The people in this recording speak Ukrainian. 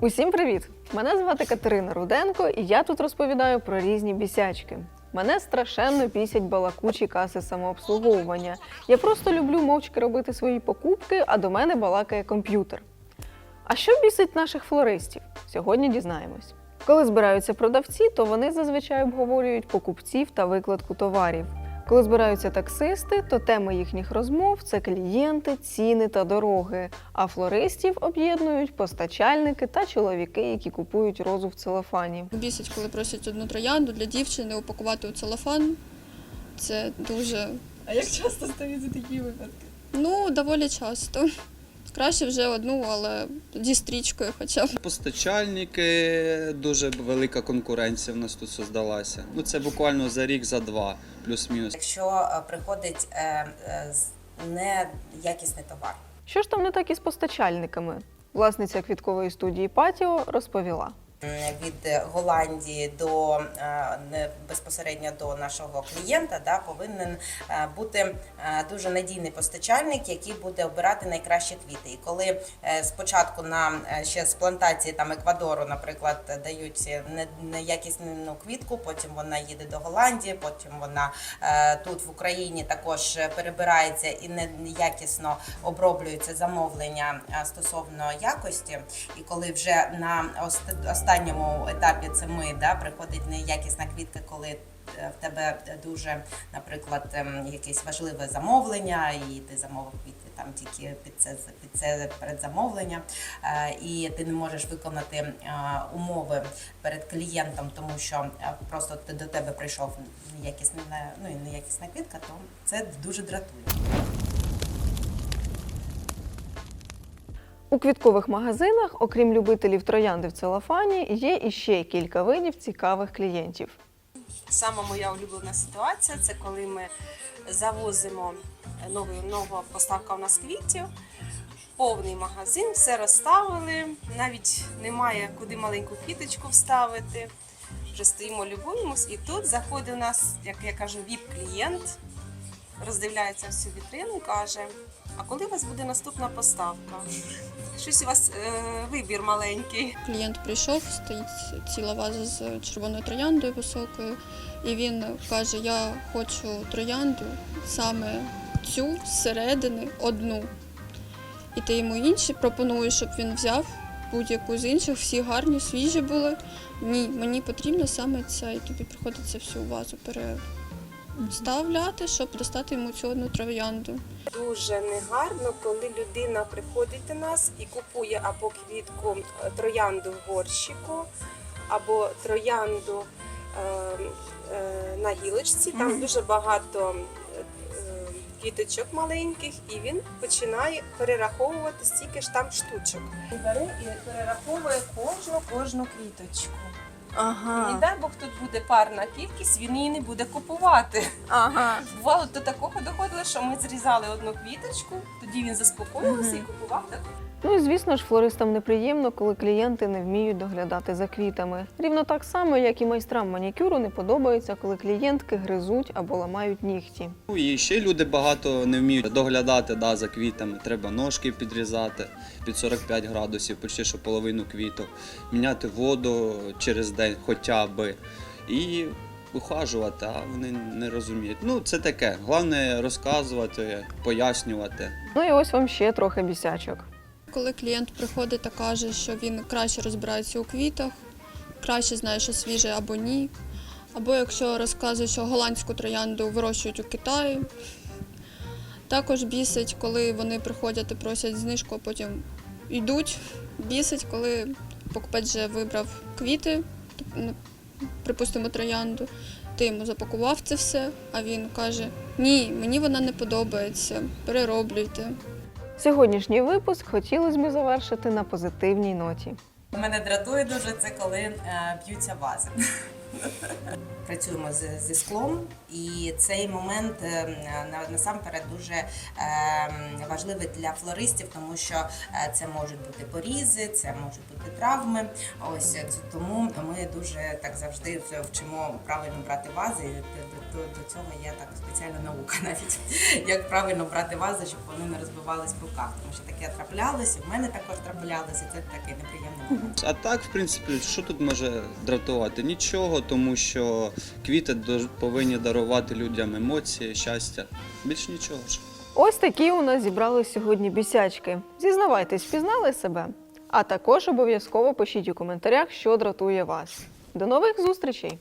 Усім привіт! Мене звати Катерина Руденко, і я тут розповідаю про різні бісячки. Мене страшенно бісять балакучі каси самообслуговування. Я просто люблю мовчки робити свої покупки, а до мене балакає комп'ютер. А що бісить наших флористів? Сьогодні дізнаємось. Коли збираються продавці, то вони зазвичай обговорюють покупців та викладку товарів. Коли збираються таксисти, то теми їхніх розмов це клієнти, ціни та дороги. А флористів об'єднують постачальники та чоловіки, які купують розу в целофані. Бісить, коли просять одну троянду для дівчини упакувати у целофан. Це дуже А як часто стаються такі випадки? ну доволі часто. Краще вже одну, але зі стрічкою хоча б. Постачальники, дуже велика конкуренція в нас тут создалася. Ну це буквально за рік, за два, плюс-мінус. Якщо е, приходить е, е, з- неякісний товар. Що ж там не так із постачальниками? Власниця квіткової студії Патіо розповіла. М, Від е, Голландії до е, безпосередньо до нашого клієнта да, повинен е, бути е, дуже надійний постачальник, який буде обирати найкращі квіти. І коли е, спочатку нам е, ще з плантації там Еквадору, наприклад, дають не- неякісну квітку, потім вона їде до Голландії, потім вона е, тут в Україні також перебирається і не- неякісно оброблюється замовлення е, стосовно якості. І коли вже на ост- останньому етапі це ми да, приходить неякісна квітка, коли е, в тебе дуже, наприклад, ем, якесь важливе замовлення, і ти замовив квіти там тільки під це під це передзамовлення, е, і ти не можеш виконати е, умови перед клієнтом, тому що просто ти до тебе прийшов неякісна, ну і неякісна квітка, то це дуже дратує. У квіткових магазинах, окрім любителів троянди в целофані, є іще кілька видів цікавих клієнтів. Сама моя улюблена ситуація це коли ми завозимо новий, нова поставка у нас квітів, повний магазин, все розставили, навіть немає куди маленьку квіточку вставити. Вже стоїмо, любуємось, і тут заходить у нас, як я кажу, віп-клієнт, роздивляється всю вітрину каже: А коли у вас буде наступна поставка? Щось у вас е, вибір маленький. Клієнт прийшов, стоїть ціла ваза з червоною трояндою високою, і він каже: Я хочу троянду саме цю зсередини одну. І ти йому інші пропонуєш, щоб він взяв будь-яку з інших, всі гарні, свіжі були. Ні, мені потрібно саме це, і тобі приходиться всю вазу переставляти, щоб достати йому цю одну троянду. Дуже негарно, коли людина приходить до нас і купує або квітку е, троянду в горщику, або троянду е, е, на гілочці. Там дуже багато е, квіточок маленьких, і він починає перераховувати стільки ж там штучок. Бере і перераховує кожну кожну квіточку. І не дай Бог тут буде парна кількість, він її не буде купувати. Ага. Бувало до такого доходило, що ми зрізали одну квіточку, тоді він заспокоївся і купував таку. Ну і звісно ж, флористам неприємно, коли клієнти не вміють доглядати за квітами. Рівно так само, як і майстрам манікюру, не подобається, коли клієнтки гризуть або ламають нігті. Ну і ще люди багато не вміють доглядати да, за квітами. Треба ножки підрізати під 45 градусів, почти що половину квіток, міняти воду через день хоча би. І ухажувати, а вони не розуміють. Ну, це таке. Головне розказувати, пояснювати. Ну і ось вам ще трохи бісячок. Коли клієнт приходить та каже, що він краще розбирається у квітах, краще знає, що свіже або ні. Або якщо розказує, що голландську троянду вирощують у Китаї. Також бісить, коли вони приходять і просять знижку, а потім йдуть. Бісить, коли покупець вже вибрав квіти, ну, припустимо, троянду. Ти йому запакував це все, а він каже: Ні, мені вона не подобається, перероблюйте. Сьогоднішній випуск хотілося б завершити на позитивній ноті. Мене дратує дуже це, коли е, б'ються вази. Працюємо з, зі склом, і цей момент е, на, насамперед дуже е, важливий для флористів, тому що це можуть бути порізи, це можуть бути травми. Ось тому ми дуже так завжди вчимо правильно брати вази. До, до, до цього є так спеціальна наука, навіть як правильно брати вази, щоб вони не розбивались в руках. Тому що таке траплялося, в мене також траплялося. Це такий неприємний. А так, в принципі, що тут може дратувати? Нічого, тому що квіти повинні дарувати людям емоції, щастя. Більш нічого ж. Ось такі у нас зібрали сьогодні бісячки. Зізнавайтесь, впізнали себе? А також обов'язково пишіть у коментарях, що дратує вас. До нових зустрічей!